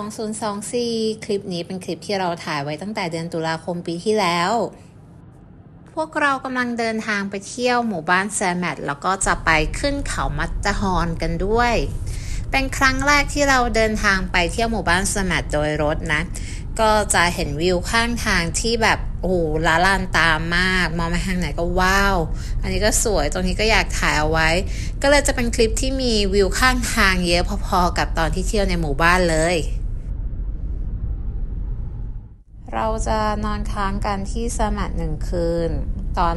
2024 คลิปนี้เป็นคลิปที่เราถ่ายไว้ตั้งแต่เดือนตุลาคมปีที่แล้ว พวกเรากำลังเดินทางไปเที่ยวหมู่บ้านแซมแมทแล้วก็จะไปขึ้นเขามัตตฮอนกันด้วย เป็นครั้งแรกที่เราเดินทางไปเที่ยวหมู่บ้านแซมแมทโดยรถนะ ก็จะเห็นวิวข้างทางที่แบบโอ้โหละลานตามมาก มองไปทางไหนก็ว้าว อันนี้ก็สวย ตรงนี้ก็อยากถ่ายเอาไว้ ก็เลยจะเป็นคลิปที่มีวิวข้างทางเยอะพอๆกับตอนที่เที่ยวในหมู่บ้านเลย เราจะนอนค้างกันที่สมัดหนึ่งคืน ตอน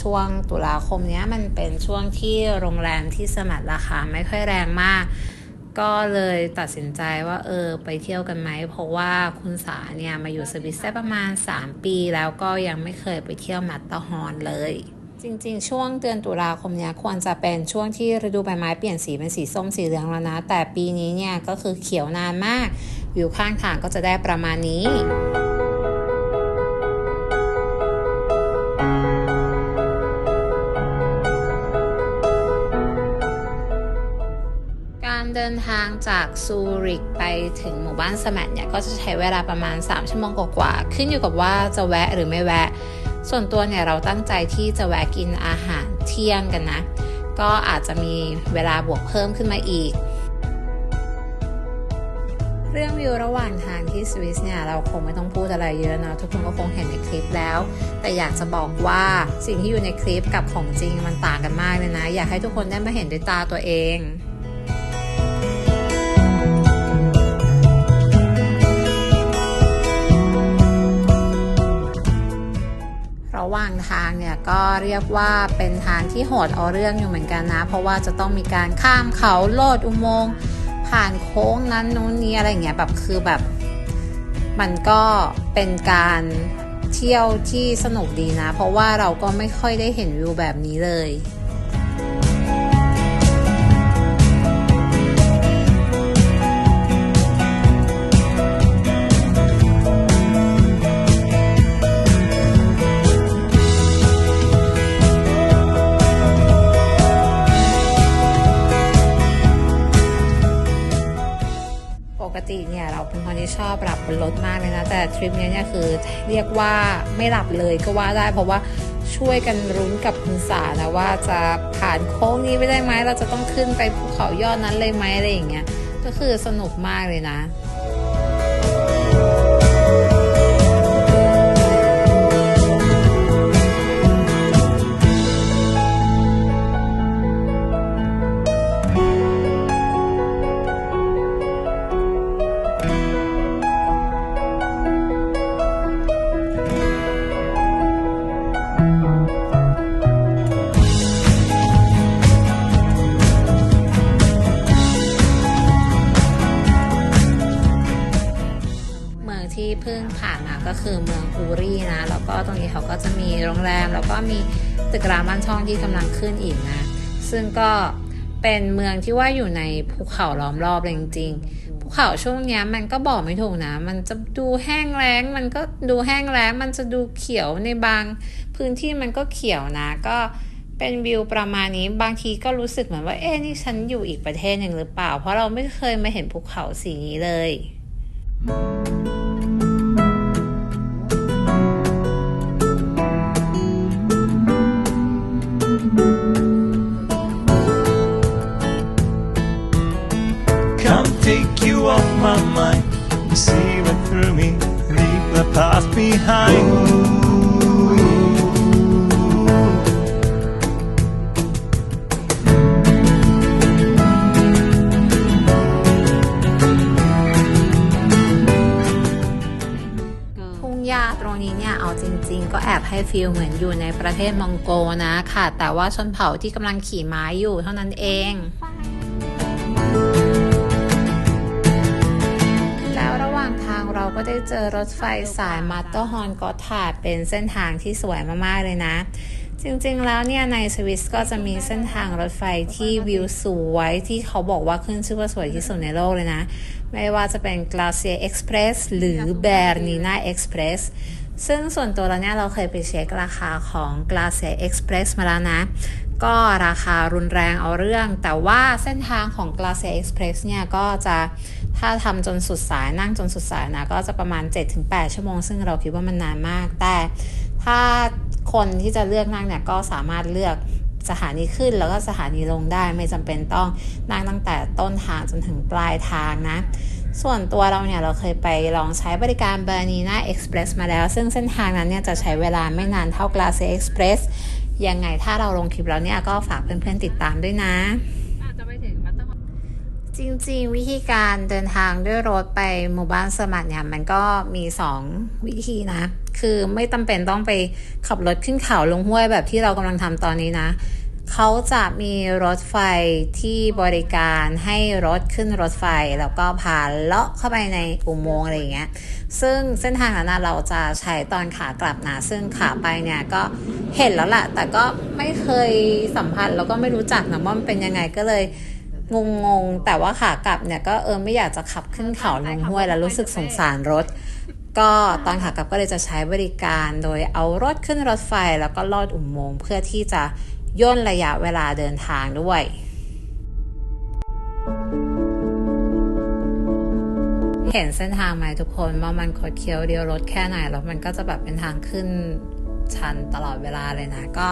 ช่วงตุลาคมนี้มันเป็นช่วงที่โรงแรมที่สมัดราคาไม่ค่อยแรงมาก ก็เลยตัดสินใจว่าเออไปเที่ยวกันไหม เพราะว่าคุณสาเนี่ยมาอยู่สวิสได้ประมาณ 3 ปีแล้วก็ยังไม่เคยไปเที่ยวมัตตาฮอนเลยจริงๆ ช่วงเดือนตุลาคมเนี้ยควรจะเป็นช่วงที่ฤดูใบไม้เปลี่ยนสีเป็นสีส้มสีเหลืองแล้วนะ แต่ปีนี้เนี่ยก็คือเขียวนานมาก วิวข้างทางก็จะได้ประมาณนี้ ดินทางจากซูริกไปถึงหมู่บ้านสมัดเนี่ยก็จะใช้เวลาประมาณ 3 ชั่วโมงกว่าๆขึ้นอยู่กับว่าจะแวะหรือไม่แวะ ส่วนตัวเนี่ยเราตั้งใจที่จะแวะกินอาหารเที่ยงกันนะ ก็อาจจะมีเวลาบวกเพิ่มขึ้นมาอีก เรื่องวิวระหว่างทางที่สวิสเนี่ยเราคงไม่ต้องพูดอะไรเยอะนะทุกคนก็คงเห็นในคลิปแล้ว แต่อยากจะบอกว่าสิ่งที่อยู่ในคลิปกับของจริงมันต่างกันมากเลยนะ อยากให้ทุกคนได้มาเห็นด้วยตาตัวเอง หว่างทางเนี่ยก็เรียกว่าเป็นทางที่โหดเอาเรื่องอยู่เหมือนกันนะ เพราะว่าจะต้องมีการข้ามเขาโลดอุโมงค์ผ่านโค้งนั้นนู้นนี้อะไรเงี้ยแบบคือแบบ มันก็เป็นการเที่ยวที่สนุกดีนะ เพราะว่าเราก็ไม่ค่อยได้เห็นวิวแบบนี้เลย เนี่ยเราเป็นคนที่ชอบหลับบนรถมากเลยนะ แต่ทริปนี้เนี่ยคือเรียกว่าไม่หลับเลยก็ว่าได้เพราะว่าช่วยกันรุ้นกับคุณสานะว่าจะผ่านโค้งนี้ไปได้ไหมเราจะต้องขึ้นไปภูเขายอดนั้นเลยไหมอะไรอย่างเงี้ยก็คือสนุกมากเลยนะ ก็คือเมืองอูรี่นะ แล้วก็ตรงนี้เขาก็จะมีโรงแรม แล้วก็มีตึกรามบ้านช่องที่กำลังขึ้นอีกนะ ซึ่งก็เป็นเมืองที่ว่าอยู่ในภูเขาล้อมรอบเลยจริงๆภูเขาช่วงนี้มันก็บอกไม่ถูกนะ มันจะดูแห้งแล้ง มันก็ดูแห้งแล้ง มันจะดูเขียวในบาง พื้นที่มันก็เขียวนะ ก็เป็นวิวประมาณนี้ บางทีก็รู้สึกเหมือนว่า เอ๊ะนี่ฉันอยู่อีกประเทศหนึ่งหรือเปล่า เพราะเราไม่เคยมาเห็นภูเขาสีนี้เลย mind. See right through me. Leave the past behind. Ooh. ทุ่งหญ้าตรงนี้เนี่ยเอาจริง ๆ ก็แอบให้ฟีลเหมือนอยู่ในประเทศมองโกนะค่ะ แต่ว่าชนเผ่าที่กำลังขี่ม้าอยู่เท่านั้นเอง ก็ได้เจอรถไฟสายมัตเตอร์ฮอนกอถาดเป็นเส้นทางที่สวยมาก ๆ เลยนะ จริง ๆ แล้วเนี่ยในสวิสก็จะมีเส้นทางรถไฟที่วิวสวยที่เขาบอกว่าขึ้นชื่อว่าสวยที่สุดในโลกเลยนะ ไม่ว่าจะเป็น Glacier Express หรือ Bernina Express ซึ่งส่วนตัวเราเนี่ยเราเคยไปเช็คราคาของ Glacier Express มาแล้วนะ ก็ราคารุนแรงเอาเรื่อง แต่ว่าเส้นทางของ Glacier Express เนี่ยก็จะถ้าทำจนสุดสายนั่งจนสุดสายนะ ก็จะประมาณ 7-8 ชั่วโมง ซึ่งเราคิดว่ามันนานมาก แต่ถ้าคนที่จะเลือกนั่งเนี่ยก็สามารถเลือกสถานีขึ้นแล้วก็สถานีลงได้ไม่จำเป็นต้องนั่งตั้งแต่ต้นทางจนถึงปลายทางนะ ส่วนตัวเราเนี่ย เราเคยไปลองใช้บริการ b e r n i n a Express มาแล้ว ซึ่งเส้นทางนั้นเนี่ย จะใช้เวลาไม่นานเท่า Glacier Express ยังไงถ้าเราลงคลิปแล้วเนี่ยก็ฝากเพื่อนๆติดตามด้วยนะอาจจะไปถึงมันต้องจริงๆ วิธีการเดินทางด้วยรถไปหมู่บ้านสมัครเนี่ยมันก็มี 2 วิธีนะ คือไม่จำเป็นต้องไปขับรถขึ้นเขาลงห้วยแบบที่เรากำลังทำตอนนี้นะ เขาจะมีรถไฟที่บริการให้รถขึ้นรถไฟ แล้วก็พาเลาะเข้าไปในอุโมงค์อะไรอย่างเงี้ย ซึ่งเส้นทางนั้นเราจะใช้ตอนขากลับนะ ซึ่งขาไปเนี่ยก็เห็นแล้วแหละแต่ก็ไม่เคยสัมผัสแล้วก็ไม่รู้จักนะว่ามันเป็นยังไงก็เลยงงงแต่ว่าขากลับเนี่ยก็เออไม่อยากจะขับขึ้นเขาลงห้วยแล้วรู้สึกสงสารรถ ก็ตอนขากลับก็เลยจะใช้บริการโดยเอารถขึ้นรถไฟแล้วก็ลอดอุโมงค์เพื่อที่จะ ย่นระยะเวลาเดินทางด้วย เห็นเส้นทางไหมทุกคนว่ามันคดเคี้ยวเดียวรถแค่ไหนแล้วมันก็จะแบบเป็นทางขึ้นชันตลอดเวลาเลยนะ ก็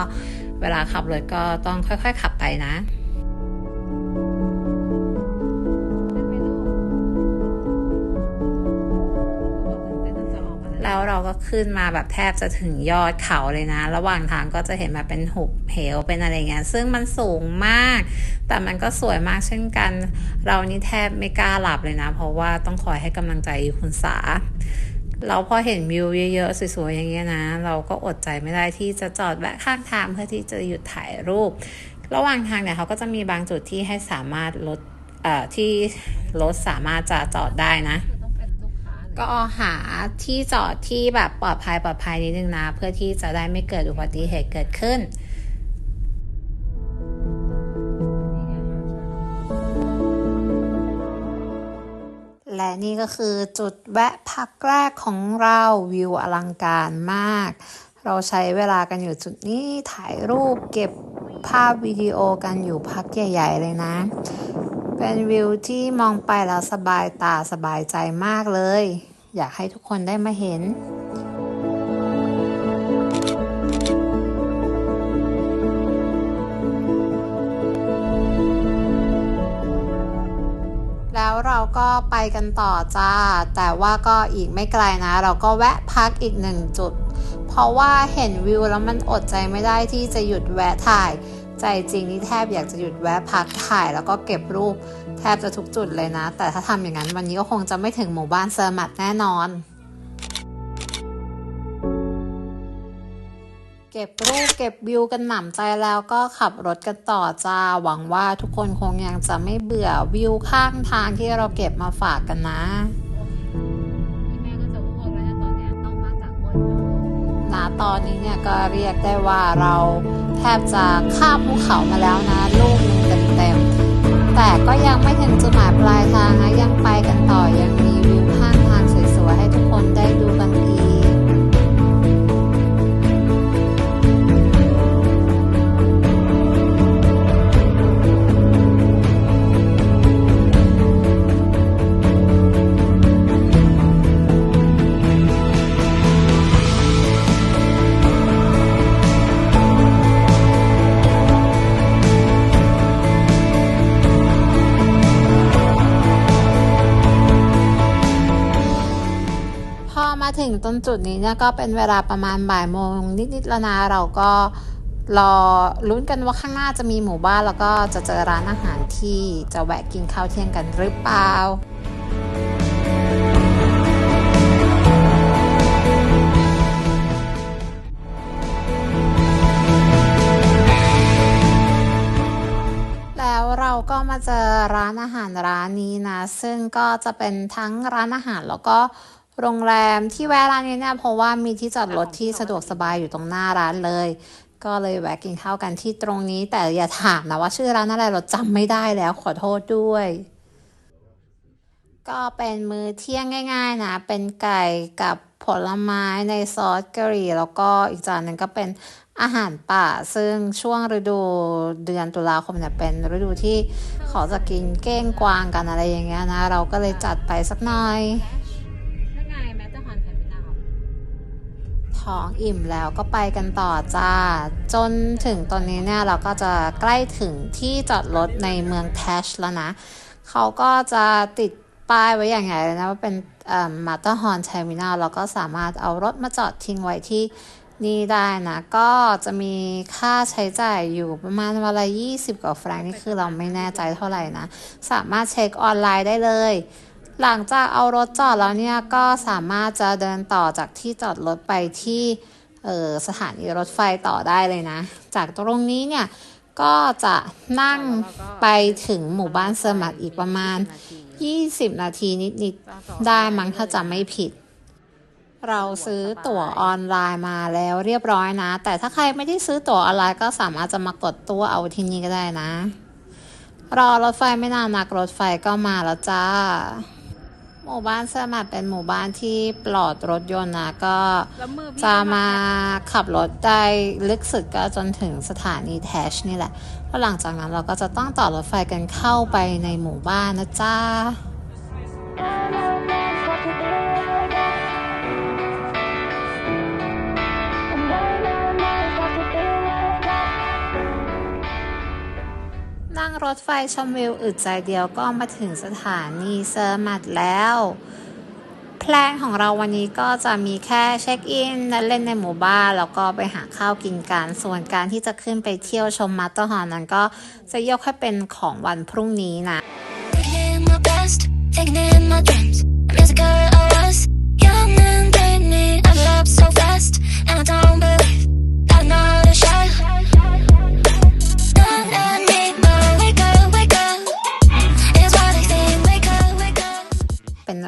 เวลาขับรถก็ต้องค่อย ๆ ขับไปนะ ก็ขึ้นมาแบบแทบจะถึงยอดเขาเลยนะ ระหว่างทางก็จะเห็นแบบเป็นหุบเหวเป็นอะไรเงี้ย ซึ่งมันสูงมาก แต่มันก็สวยมากเช่นกัน เรานี่แทบไม่กล้าหลับเลยนะ เพราะว่าต้องคอยให้กำลังใจคุณสาเราพอเห็นวิวเยอะๆสวยๆอย่างเงี้ยนะ เราก็อดใจไม่ได้ที่จะจอดแวะข้างทางเพื่อที่จะหยุดถ่ายรูป ระหว่างทางเนี่ยเขาก็จะมีบางจุดที่ให้สามารถลดที่รถสามารถจะจอดได้นะ ก็หาที่จอดที่แบบปลอดภัยปลอดภัยนิดนึงนะ เพื่อที่จะได้ไม่เกิดอุบัติเหตุเกิดขึ้นและนี่ก็คือจุดแวะพักแรกของเราวิวอลังการมาก เราใช้เวลากันอยู่จุดนี้ถ่ายรูปเก็บภาพวิดีโอกันอยู่พักใหญ่ ๆ เลยนะ เป็นวิวที่มองไปแล้วสบายตาสบายใจมากเลย อยากให้ทุกคนได้มาเห็นแล้วเราก็ไปกันต่อจ้า แต่ว่าก็อีกไม่ไกลนะ เราก็แวะพักอีกหนึ่งจุด เพราะว่าเห็นวิวแล้วมันอดใจไม่ได้ที่จะหยุดแวะถ่าย ใจจริงนี่แทบอยากจะหยุดแวะพักถ่าย แล้วก็เก็บรูปแทบจะทุกจุดเลยนะ แต่ถ้าทำอย่างนั้นวันนี้ก็คงจะไม่ถึงหมู่บ้านเซอร์มัดแน่นอน เก็บรูปเก็บวิวกันหนำใจแล้วก็ขับรถกันต่อจ้า หวังว่าทุกคนคงยังจะไม่เบื่อวิวข้างทางที่เราเก็บมาฝากกันนะที่แม่ก็จะอ้วกแล้วเนี่ยตอนเนี้ยต้องมาจากบนนู้นณตอนนี้เนี่ยก็เรียกได้ว่าเรา แทบจะข้ามภูเขามาแล้วนะลูกนึงเต็มๆแต่ก็ยังไม่ถึงจุดหมายปลายทางนะยังไปกันต่อยัง ตรงจุดนี้เนี่ยก็เป็นเวลาประมาณบ่ายโมงนิดๆแล้วนะเราก็รอลุ้นกันว่าข้างหน้าจะมีหมู่บ้านแล้วก็จะเจอร้านอาหารที่จะแวะกินข้าวเที่ยงกันหรือเปล่าแล้วเราก็มาเจอร้านอาหารร้านนี้นะ ซึ่งก็จะเป็นทั้งร้านอาหารแล้วก็ โรงแรมที่แวะร้านนี้เนี่ยเพราะว่ามีที่จอดรถที่สะดวกสบายอยู่ตรงหน้าร้านเลย ก็เลยแวะกินข้าวกันที่ตรงนี้ แต่อย่าถามนะว่าชื่อร้านอะไรเราจำไม่ได้แล้วขอโทษด้วย ก็เป็นมื้อเที่ยงง่าย ๆ นะ เป็นไก่กับผลไม้ในซอสกะหรี่ แล้วก็อีกจานหนึ่งก็เป็นอาหารป่า ซึ่งช่วงฤดูเดือนตุลาคมเนี่ยเป็นฤดูที่เขาจะกินเก้งกวางกันอะไรอย่างเงี้ยนะ เราก็เลยจัดไปสักหน่อย ท้องอิ่มแล้วก็ไปกันต่อจ้า จนถึงตอนนี้เนี่ยเราก็จะใกล้ถึงที่จอดรถในเมืองแทชแล้วนะ เขาก็จะติดป้ายไว้อย่างไงเลยนะว่าเป็นมาต t ร์ฮอนเทอร์มิน l เราก็สามารถเอารถมาจอดทิ้งไว้ที่นี่ได้นะ ก็จะมีค่าใช้จ่ายอยู่ประมาณวันละ 20 กว่าแฟรงนี่คือเราไม่แน่ใจเท่าไหร่นะ สามารถเช็คออนไลน์ได้เลย หลังจากเอารถจอดแล้วเนี่ยก็สามารถจะเดินต่อจากที่จอดรถไปที่เออสถานีรถไฟต่อได้เลยนะ จากตรงนี้เนี่ยก็จะนั่งไปถึงหมู่บ้านเซอร์มัดอีกประมาณ 20 นาทีนิดๆได้มั้งถ้าจำไม่ผิด เราซื้อตั๋วออนไลน์มาแล้วเรียบร้อยนะ แต่ถ้าใครไม่ได้ซื้อตั๋วออนไลน์ก็สามารถจะมากดตัวเอาที่นี่ก็ได้นะ รอรถไฟไม่นานนักรถไฟก็มาแล้วจ้า หมู่บ้านเสมัดเป็นหมู่บ้านที่ปลอดรถยนต์นะก็จะมาขับรถได้ลึกสุดก็จนถึงสถานีแทชนี่แหละแล้วหลังจากนั้นเราก็จะต้องต่อรถไฟกันเข้าไปในหมู่บ้านนะจ้า นั่งรถไฟชมวิวอึดใจเดียวก็มาถึงสถานีเซอร์มัดแล้ว แพลนของเราวันนี้ก็จะมีแค่เช็คอินและเล่นในหมู่บ้าน แล้วก็ไปหาข้าวกินกัน ส่วนการที่จะขึ้นไปเที่ยวชมมัตเตอร์ฮอนนั้นก็จะยกให้เป็นของวันพรุ่งนี้นะ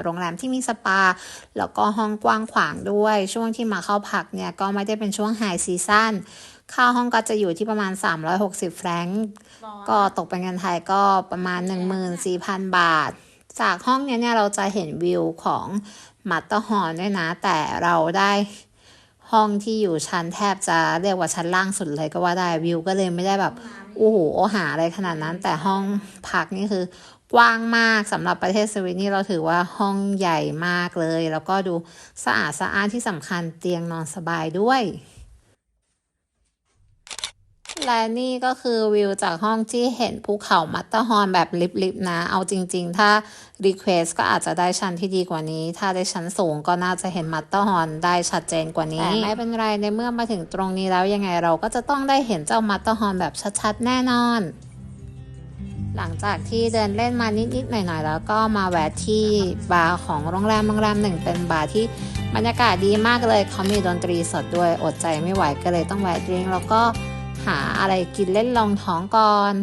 โรงแรมที่มีสปา แล้วก็ห้องกว้างขวางด้วย ช่วงที่มาเข้าพักเนี่ยก็ไม่ได้เป็นช่วงไฮซีซั่นค่าห้องก็จะอยู่ที่ประมาณ 360 แฟรงก์ก็ตกเป็นเงินไทยก็ประมาณ 14,000 บาท จากห้องเนี้ยเนี่ยเราจะเห็นวิวของมัตเตอร์ฮอร์นด้วยนะ แต่เราได้ห้องที่อยู่ชั้นแทบจะเรียกว่าชั้นล่างสุดเลยก็ว่าได้วิวก็เลยไม่ได้แบบโอ้โหโอหาอะไรขนาดนั้น แต่ห้องพักนี่คือ กว้างมากสำหรับประเทศสวีเดนนี่เราถือว่าห้องใหญ่มากเลย แล้วก็ดูสะอาดสะอ้านที่สำคัญเตียงนอนสบายด้วยและนี่ก็คือวิวจากห้องที่เห็นภูเขามัตตอร์ฮอนแบบลิบๆนะ เอาจริงๆ ถ้ารีเควสก็อาจจะได้ชั้นที่ดีกว่านี้ ถ้าได้ชั้นสูงก็น่าจะเห็นมัตตอร์ฮอนได้ชัดเจนกว่านี้ แต่ไม่เป็นไรในเมื่อมาถึงตรงนี้แล้วยังไงเราก็จะต้องได้เห็นเจ้ามัตตอร์ฮอนแบบชัดๆ แน่นอน หลังจากที่เดินเล่นมานิดๆหน่อยๆ แล้วก็มาแวะที่บาร์ของโรงแรมโรงแรมหนึ่งเป็นบาร์ที่บรรยากาศดีมากเลยเขามีดนตรีสดด้วยอดใจไม่ไหวก็เลยต้องแวะดริงแล้วก็หาอะไรกินเล่นรองท้องก่อน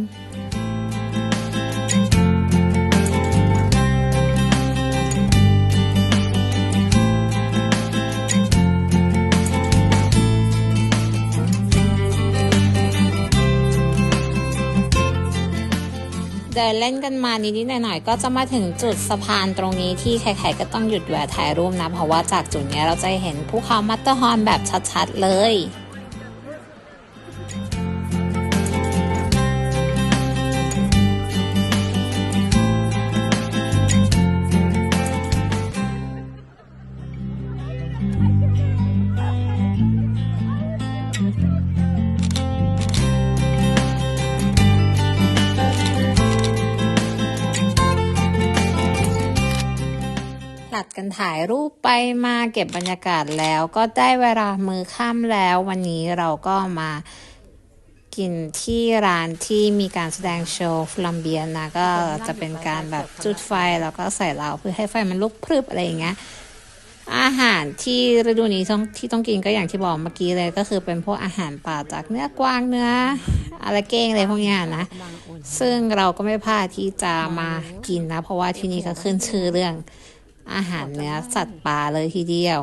ดินเล่นกันมานิดๆหน่อยๆก็จะมาถึงจุดสะพานตรงนี้ที่ใครๆก็ต้องหยุดแวะถ่ายรูปนะ เพราะว่าจากจุดนี้เราจะเห็นภูเขามัตเตอร์ฮอร์นแบบชัดๆเลย ถ่ายรูปไปมาเก็บบรรยากาศแล้วก็ได้เวลามือค่ำแล้ว วันนี้เราก็มากินที่ร้านที่มีการแสดงโชว์ฟลัมเบียนะก็จะเป็นการแบบจุดไฟแล้วก็ใส่เหล้าเพื่อให้ไฟมันลุกพรึบอะไรอย่างเงี้ยอาหารที่ฤดูนี้ต้องที่ต้องกินก็อย่างที่บอกเมื่อกี้เลยก็คือเป็นพวกอาหารป่าจากเนื้อกวางเนื้ออะไรเก้งอะไรพวกนี้นะ ซึ่งเราก็ไม่พลาดที่จะมากินนะ เพราะว่าที่นี่ก็ขึ้นชื่อเรื่อง อาหารเนื้อสัตว์ป่าเลยทีเดียว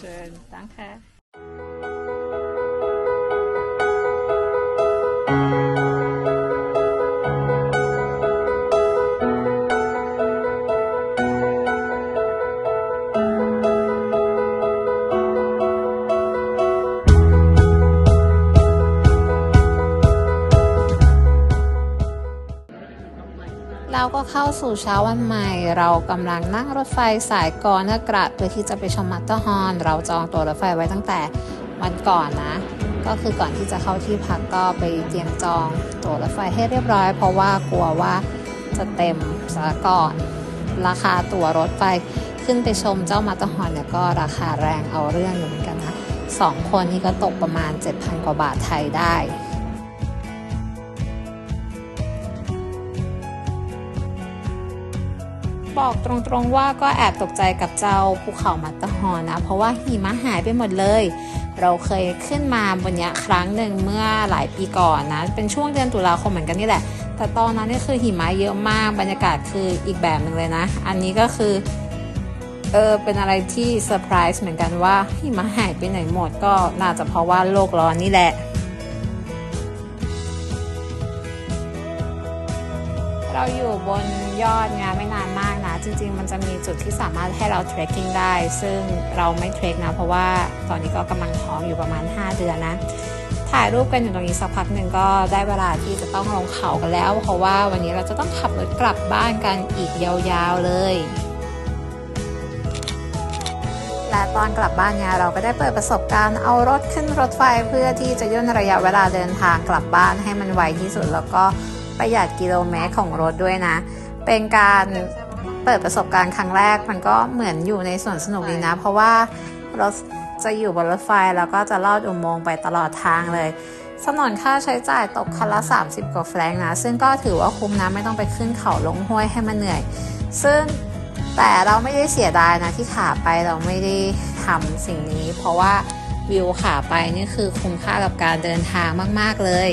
Schön, danke. สู่เช้าวันใหม่ เรากำลังนั่งรถไฟสายกอนกระเพื่อที่จะไปชมมัตเตอร์ฮอน เราจองตั๋วรถไฟไว้ตั้งแต่วันก่อนนะ ก็คือก่อนที่จะเข้าที่พักก็ไปเตรียมจองตั๋วรถไฟให้เรียบร้อย เพราะว่ากลัวว่าจะเต็มซะก่อน ราคาตั๋วรถไฟขึ้นไปชมเจ้ามัตเตอร์ฮอนเนี่ยก็ราคาแรงเอาเรื่องอยู่เหมือนกันนะสองคนนี่ก็ตกประมาณ 7,000 กว่าบาทไทยได้ บอกตรงๆว่าก็แอบตกใจกับเจ้าภูเขามัตตอร์ฮอนนะ เพราะว่าหิมะหายไปหมดเลย เราเคยขึ้นมาบนเนี้ยครั้งหนึ่งเมื่อหลายปีก่อนนะ เป็นช่วงเดือนตุลาคมเหมือนกันนี่แหละ แต่ตอนนั้นนี่คือหิมะเยอะมากบรรยากาศคืออีกแบบหนึ่งเลยนะ อันนี้ก็คือเออเป็นอะไรที่เซอร์ไพรส์เหมือนกันว่าหิมะหายไปไหนหมดก็น่าจะเพราะว่าโลกร้อนนี่แหละเราอยู่บน ยอดงานไม่นานมากนะ จริง ๆ มันจะมีจุดที่สามารถให้เราเทรคกิ้งได้ ซึ่งเราไม่เทรคนะเพราะว่าตอนนี้ก็กำลังท้องอยู่ประมาณ 5 เดือนนะ ถ่ายรูปกันอยู่ตรงนี้สักพักหนึ่งก็ได้เวลาที่จะต้องลงเขากันแล้ว เพราะว่าวันนี้เราจะต้องขับรถกลับบ้านกันอีกยาวๆเลยและตอนกลับบ้านเนี่ยเราก็ได้เปิดประสบการณ์เอารถขึ้นรถไฟเพื่อที่จะย่นระยะเวลาเดินทางกลับบ้านให้มันไวที่สุด แล้วก็ประหยัดกิโลเมตรของรถด้วยนะ เป็นการเปิดประสบการณ์ครั้งแรกมันก็เหมือนอยู่ในสวนสนุกดีนะ เพราะว่ารถจะอยู่บนรถไฟแล้วก็จะลอดอุโมงค์ไปตลอดทางเลยสนนค่าใช้จ่ายตกคันละ 30 กว่าแฟรงค์นะ ซึ่งก็ถือว่าคุ้มนะ ไม่ต้องไปขึ้นเขาลงห้วยให้มันเหนื่อย ซึ่งแต่เราไม่ได้เสียดายนะที่ขาไปเราไม่ได้ทำสิ่งนี้ เพราะว่าวิวขาไปนี่คือคุ้มค่ากับการเดินทางมาก ๆ เลย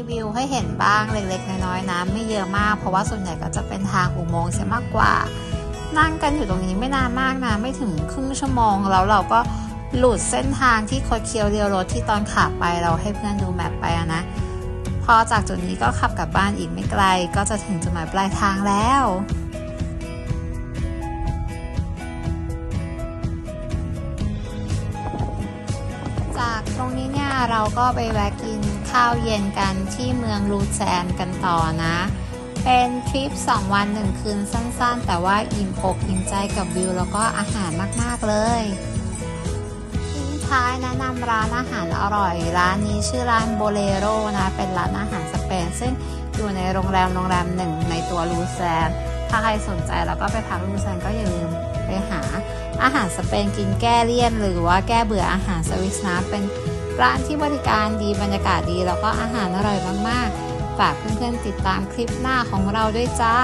ก็จะมีวิวให้เห็นบ้างเล็กๆน้อยๆนะไม่เยอะมาก เพราะว่าส่วนใหญ่ก็จะเป็นทางอุโมงค์เสียมากกว่า นั่งกันอยู่ตรงนี้ไม่นานมากนะไม่ถึงครึ่งชั่วโมงแล้วเราก็หลุดเส้นทางที่คดเคี้ยวเรียวรถที่ตอนขาไปเราให้เพื่อนดูแมปไปนะ พอจากจุดนี้ก็ขับกลับบ้านอีกไม่ไกล ก็จะถึงจุดหมายปลายทางแล้วจากตรงนี้เนี่ยเราก็ไปแวะกิน ข้าวเย็นกันที่เมืองลูแซนกันต่อนะ เป็นทริป 2 วัน 1 คืนสั้นๆ แต่ว่าอิ่มอกอิ่มใจกับวิวแล้วก็อาหารมากๆเลยทิ้งท้ายแนะนำร้านอาหารอร่อย ร้านนี้ชื่อร้านโบเลโรนะ เป็นร้านอาหารสเปน ซึ่งอยู่ในโรงแรมโรงแรมหนึ่งในตัวลูแซน ถ้าใครสนใจแล้วก็ไปพักลูแซนก็อย่าลืมไปหาอาหารสเปนกินแก้เลี่ยน หรือว่าแก้เบื่ออาหารสวิสนะเป็น ร้านที่บริการดีบรรยากาศดีแล้วก็อาหารอร่อยมากๆ ฝากเพื่อนๆติดตามคลิปหน้าของเราด้วยจ้า